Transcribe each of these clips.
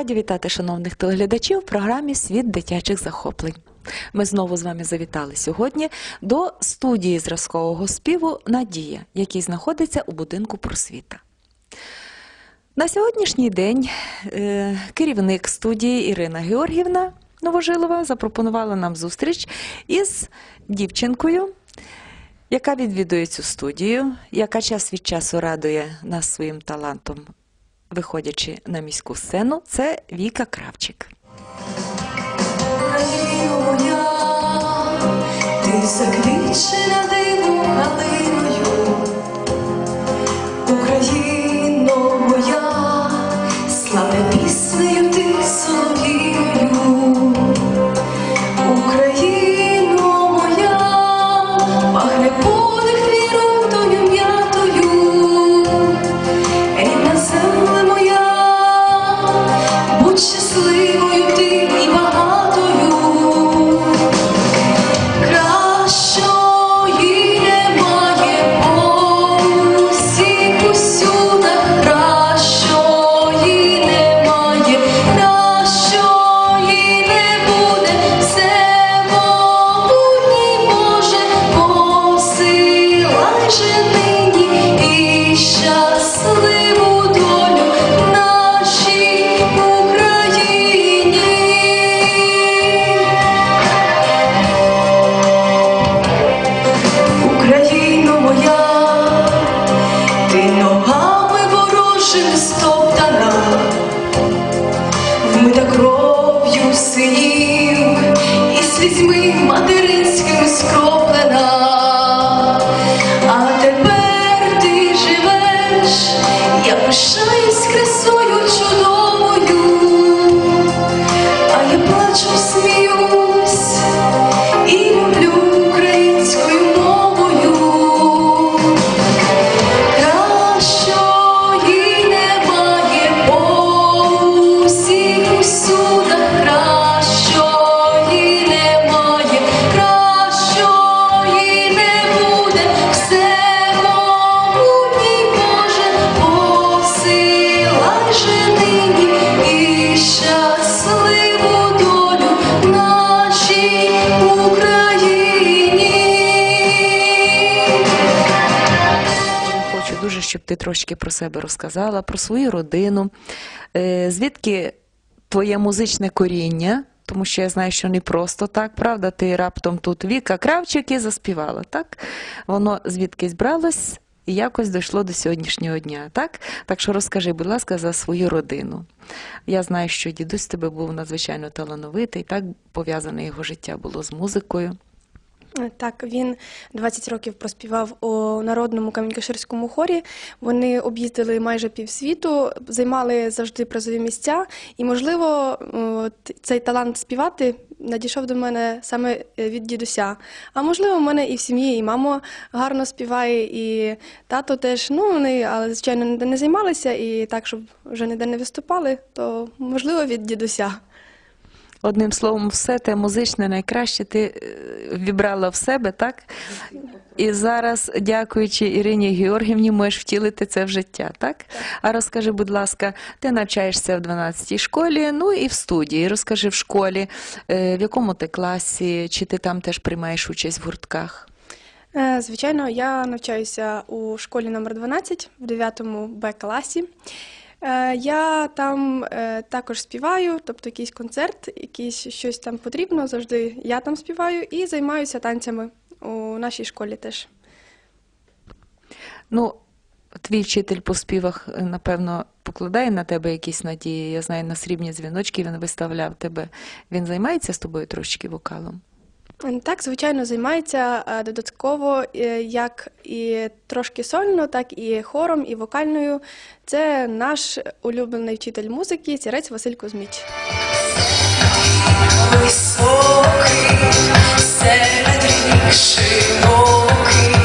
Раді вітати шановних телеглядачів в програмі Світ дитячих захоплень. Ми знову з вами завітали сьогодні до студії зразкового співу Надія, який знаходиться у будинку просвіта. На сьогоднішній день е, керівник студії Ірина Георгівна Новожилова запропонувала нам зустріч із дівчинкою, яка відвідує цю студію, яка час від часу радує нас своїм талантом, виходячи на міську сцену. Це Віка Кравчик. Ти заквічена диву, галиною. Я пишаюсь ти трошки про себе розказала, про свою родину, Е, звідки твоє музичне коріння, тому що я знаю, що не просто так, правда? Ти раптом тут Віка Кравчик і заспівала, так? Воно звідкись бралось і якось дійшло до сьогоднішнього дня, так? Так що розкажи, будь ласка, за свою родину. Я знаю, що дідусь тебе був надзвичайно талановитий, так пов'язане його життя було з музикою. Так, він 20 років проспівав у народному камінькаширському хорі. Вони об'їздили майже півсвіту, займали завжди призові місця. І, можливо, цей талант співати надійшов до мене саме е, від дідуся. А можливо, в мене і в сім'ї, і мама гарно співає, і тато теж. Ну, вони, але звичайно, ніде не займалися, і так, щоб вже ніде не виступали, то можливо від дідуся. Одним словом, все те музичне найкраще ти е, вібрала в себе, так? І зараз, дякуючи Ірині Георгівні, можеш втілити це в життя, так? А розкажи, будь ласка, ти навчаєшся в 12-й школі, ну і в студії. Розкажи в школі, е, в якому ти класі, чи ти там теж приймаєш участь в гуртках? Е, Звичайно, я навчаюся у школі номер 12 в 9 Б класі. Е, Я там е, також співаю, тобто якийсь концерт, якийсь щось там потрібно, завжди я там співаю і займаюся танцями у нашій школі теж. Ну, твій вчитель по співах, е, напевно, покладає на тебе якісь надії. Я знаю, на срібні дзвіночки він виставляв тебе. Він займається з тобою трошки вокалом? Так, звичайно, займається е, додатково е, як і трошки сольно, так і хором, і вокальною. Це наш улюблений вчитель музики, сірець Василь Кузьміч. Високий, серед рік широких,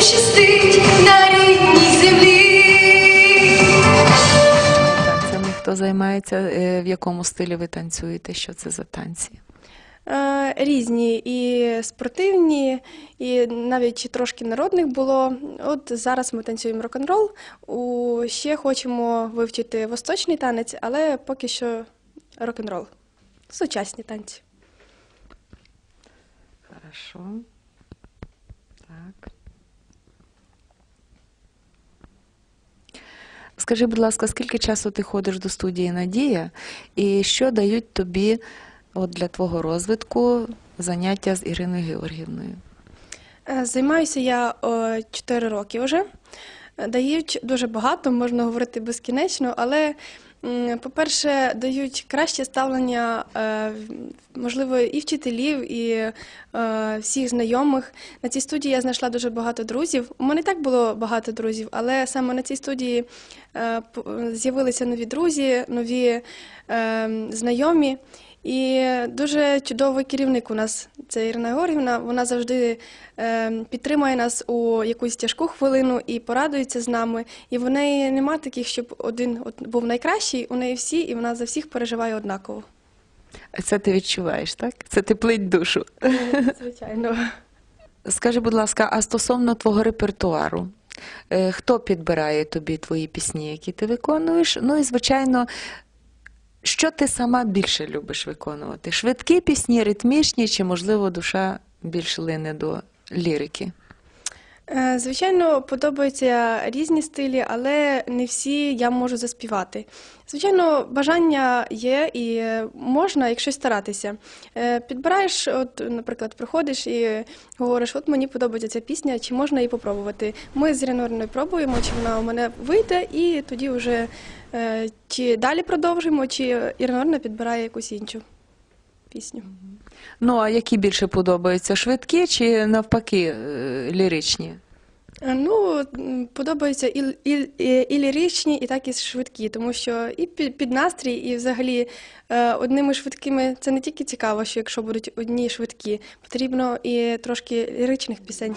щастить на рідній землі. Танцями хто займається, е, в якому стилі ви танцюєте? Що це за танці? Е, Різні і спортивні, і навіть трошки народних було. От зараз ми танцюємо рок-н-рол. Ще хочемо вивчити восточний танець, але поки що рок-н-рол. Сучасні танці. Хорошо. Скажи, будь ласка, скільки часу ти ходиш до студії Надія, і що дають тобі от для твого розвитку заняття з Іриною Георгівною? Е, Займаюся я 4 роки вже. Дають дуже багато, можна говорити безкінечно, але, по-перше, дають краще ставлення, е, можливо, і вчителів, і е, всіх знайомих. На цій студії я знайшла дуже багато друзів. У мене так було багато друзів, але саме на цій студії е, з'явилися нові друзі, нові е, знайомі. І дуже чудовий керівник у нас це Ірина Георгівна. Вона завжди е, підтримує нас у якусь тяжку хвилину і порадується з нами. І в неї нема таких, щоб один був найкращий. У неї всі, і вона за всіх переживає однаково. Це ти відчуваєш, так? Це теплить душу. Звичайно. Скажи, будь ласка, а стосовно твого репертуару, е, хто підбирає тобі твої пісні, які ти виконуєш? Ну і звичайно, що ти сама більше любиш виконувати? Швидкі пісні, ритмічні, чи, можливо, душа більш лине до лірики? Е, Звичайно, подобаються різні стилі, але не всі я можу заспівати. Звичайно, бажання є і можна, якщо старатися. Е, Підбираєш, от, наприклад, приходиш і говориш, от мені подобається ця пісня, чи можна її попробувати. Ми з Іриною пробуємо, чи вона у мене вийде, і тоді вже чи далі продовжуємо, чи Ірина підбирає якусь іншу пісню. Ну, а які більше подобаються? Швидкі чи навпаки е, ліричні? Е, Ну, подобаються і, і, і, і ліричні, і так і швидкі, тому що і під, під настрій, і взагалі е, одними швидкими це не тільки цікаво, що якщо будуть одні швидкі, потрібно і трошки ліричних пісень.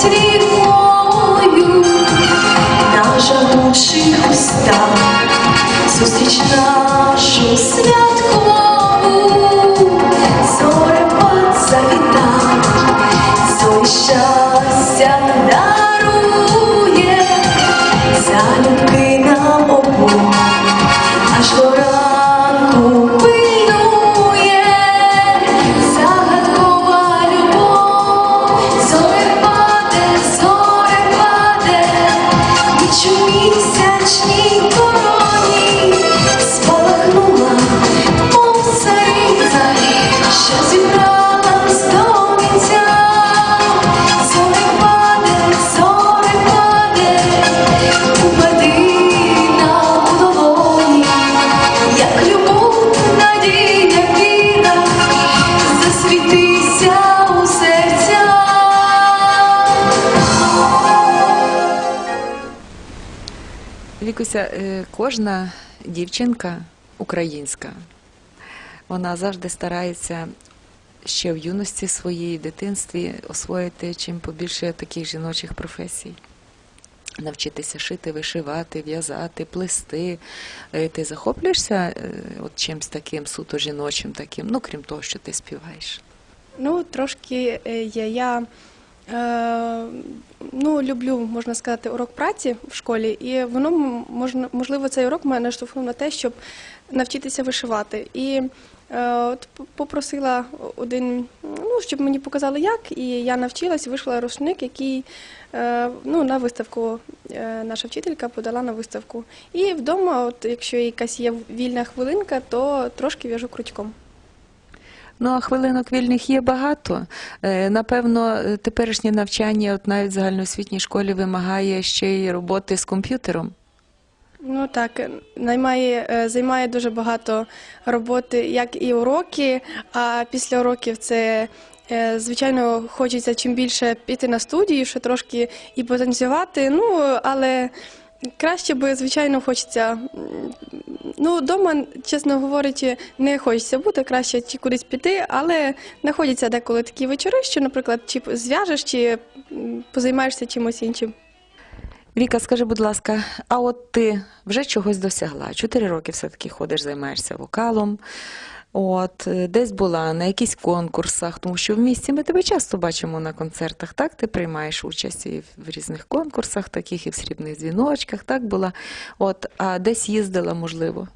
Today кожна дівчинка українська, вона завжди старається ще в юності своїй, дитинстві освоїти чим побільше таких жіночих професій. Навчитися шити, вишивати, в'язати, плести. Е, Ти захоплюєшся е, от чимсь таким суто жіночим, таким, ну крім того, що ти співаєш? Ну, трошки е. Я е, ну, люблю, можна сказати, урок праці в школі, і воно можна, можливо, цей урок мене наштовхнув на те, щоб навчитися вишивати. І е, от попросила один, ну, щоб мені показали, як, і я навчилась, вишила рушник, який е, ну, на виставку е, наша вчителька подала на виставку. І вдома, от, якщо якась є вільна хвилинка, то трошки в'яжу крючком. Ну, а хвилинок вільних є багато. Е, Напевно, теперішнє навчання, от навіть в загальноосвітній школі, вимагає ще й роботи з комп'ютером. Ну так, наймає, е, займає дуже багато роботи, як і уроки, а після уроків це. е, Звичайно, хочеться чим більше піти на студію, ще трошки і потанцювати. Ну, але краще би, звичайно, хочеться. Ну, вдома, чесно говорячи, не хочеться бути, краще чи кудись піти, але знаходяться деколи такі вечори, що, наприклад, чи зв'яжеш, чи позаймаєшся чимось іншим. Віка, скажи, будь ласка, а от ти вже чогось досягла? Чотири роки все-таки ходиш, займаєшся вокалом. От, е, десь була на якихось конкурсах, тому що в місті ми тебе часто бачимо на концертах, так? Ти приймаєш участь і в різних конкурсах, таких і в срібних дзвіночках, так була. От, а десь їздила, можливо.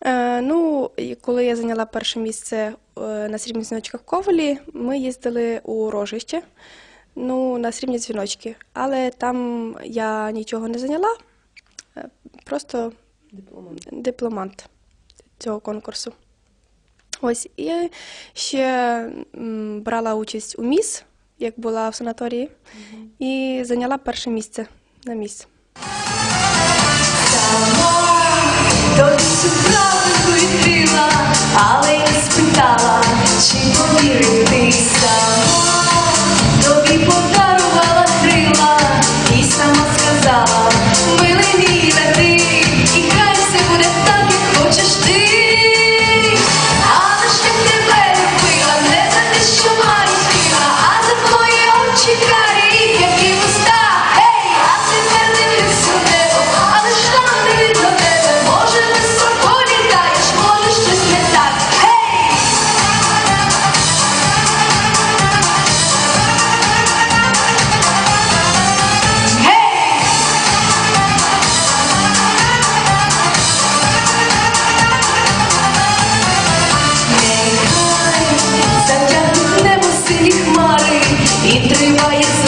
Е, ну, коли я зайняла перше місце е, на срібних дзвіночках в Ковалі, ми їздили у Рожище, ну, на срібні дзвіночки. Але там я нічого не зайняла, е, просто дипломант цього конкурсу. Ось, і ще брала участь у міс, як була в санаторії, і зайняла перше місце на міс. Тобі цю правду відкрила, але я спитала, чи повірив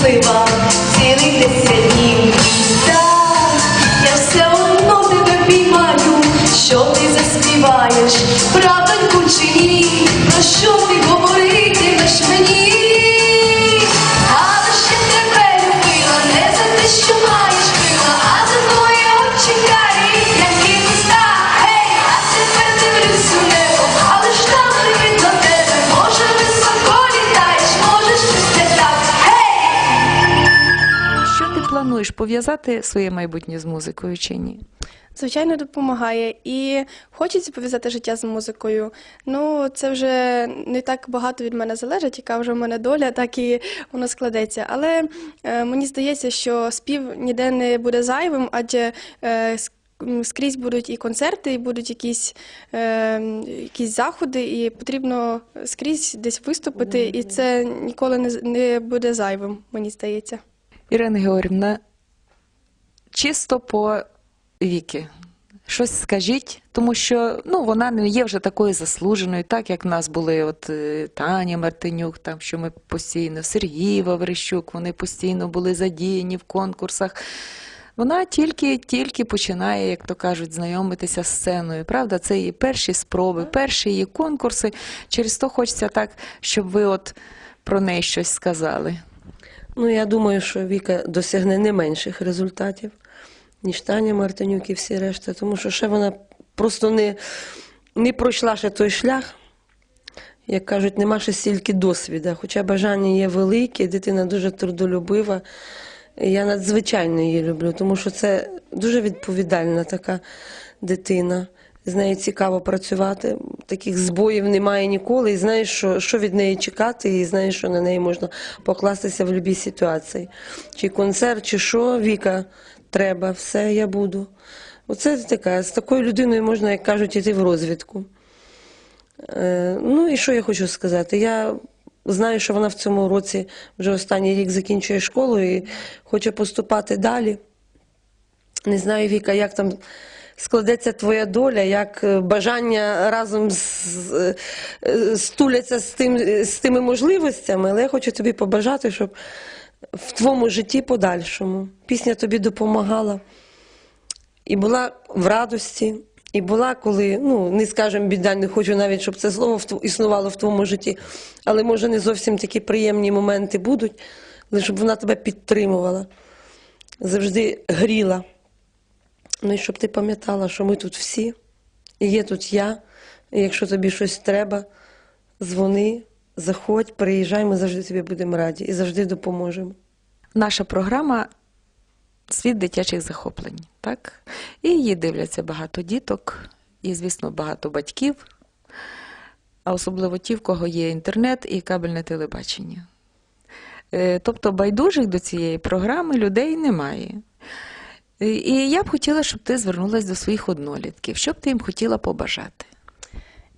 we were. Пов'язати своє майбутнє з музикою чи ні? Звичайно, допомагає і хочеться пов'язати життя з музикою. Ну, це вже не так багато від мене залежить, яка вже в мене доля, так і воно складеться. Але е, мені здається, що спів ніде не буде зайвим, адже е, скрізь будуть і концерти, і будуть якісь, е, якісь заходи, і потрібно скрізь десь виступити, і це ніколи не, не буде зайвим, мені здається. Ірина Георгівна, чисто по віки. Щось скажіть, тому що ну, вона не є вже такою заслуженою, так як в нас були от е, Таня Мартинюк, там, що ми постійно, Сергій Ваврищук, вони постійно були задіяні в конкурсах. Вона тільки тільки починає, як то кажуть, знайомитися з сценою. Правда, це її перші спроби, перші її конкурси. Через то хочеться так, щоб ви от про неї щось сказали. Ну, я думаю, що Віка досягне не менших результатів, ніж Таня Мартинюк і всі решта, тому що ще вона просто не, не пройшла ще той шлях. Як кажуть, нема ще стільки досвіду, хоча бажання є велике, дитина дуже трудолюбива. Я надзвичайно її люблю, тому що це дуже відповідальна така дитина. З нею цікаво працювати. Таких збоїв немає ніколи. І знаєш, що, що від неї чекати, і знаєш, що на неї можна покластися в будь-якій ситуації. Чи концерт, чи що, Віка, треба, все, я буду. Оце така, з такою людиною можна, як кажуть, іти в розвідку. Е, ну і що я хочу сказати? Я знаю, що вона в цьому році вже останній рік закінчує школу і хоче поступати далі. Не знаю, Віка, як там складеться твоя доля, як е, бажання разом з, е, стуляться з, тим, з тими можливостями, але я хочу тобі побажати, щоб в твоєму житті подальшому. Пісня тобі допомагала. І була в радості, і була, коли, ну, не скажемо біда, не хочу навіть, щоб це слово існувало в твоєму житті, але може не зовсім такі приємні моменти будуть, але щоб вона тебе підтримувала, завжди гріла. Ну і щоб ти пам'ятала, що ми тут всі, і є тут я, і якщо тобі щось треба, дзвони, заходь, приїжджай, ми завжди тобі будемо раді і завжди допоможемо. Наша програма Світ дитячих захоплень, так? І її дивляться багато діток, і, звісно, багато батьків, а особливо ті, в кого є інтернет і кабельне телебачення. Е, Тобто байдужих до цієї програми людей немає. Е, І я б хотіла, щоб ти звернулася до своїх однолітків. Що б ти їм хотіла побажати?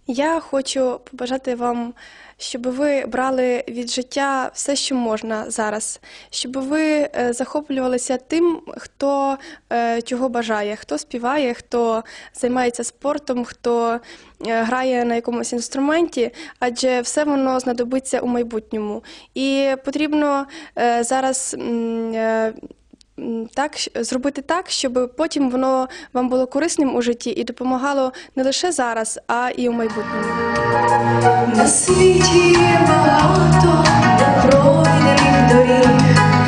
Я хочу побажати вам, щоб ви брали від життя все, що можна зараз, щоб ви е, захоплювалися тим, хто е, чого бажає, хто співає, хто займається спортом, хто е, грає на якомусь інструменті, адже все воно знадобиться у майбутньому. І потрібно зараз. Так, зробити так, щоб потім воно вам було корисним у житті і допомагало не лише зараз, а і у майбутньому. На світі багато непройдених доріг,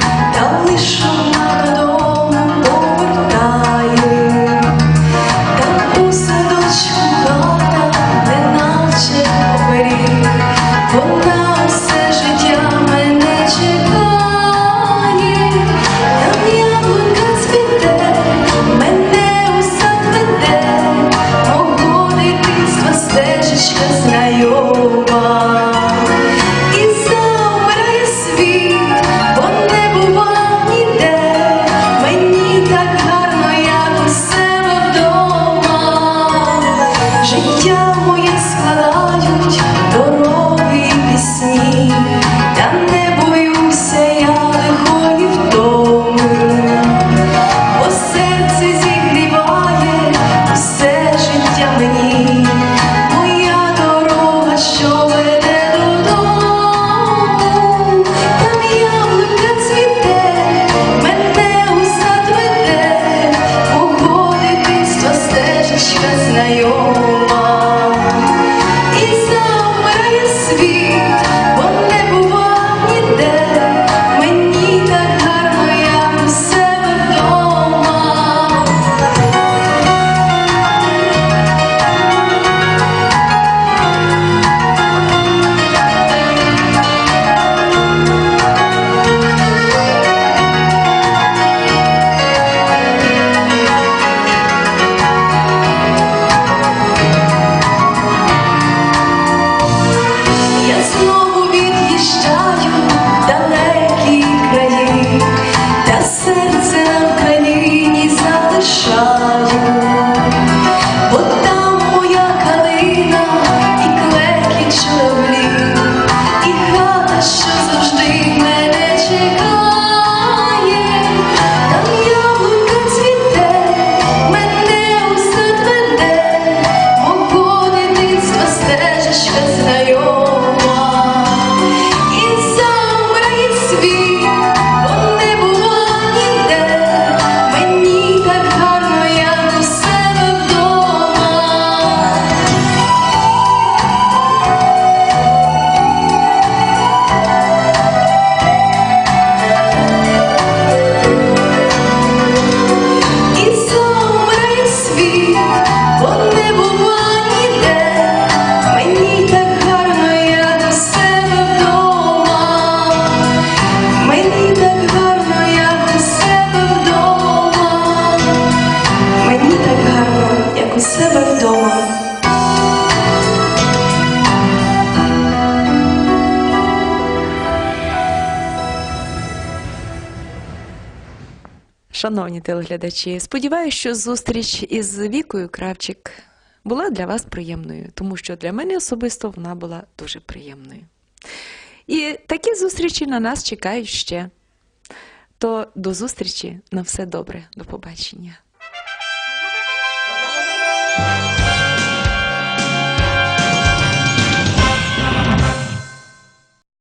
Шановні телеглядачі, сподіваюся, що зустріч із Вікою Кравчик була для вас приємною, тому що для мене особисто вона була дуже приємною. І такі зустрічі на нас чекають ще. То до зустрічі на все добре, до побачення.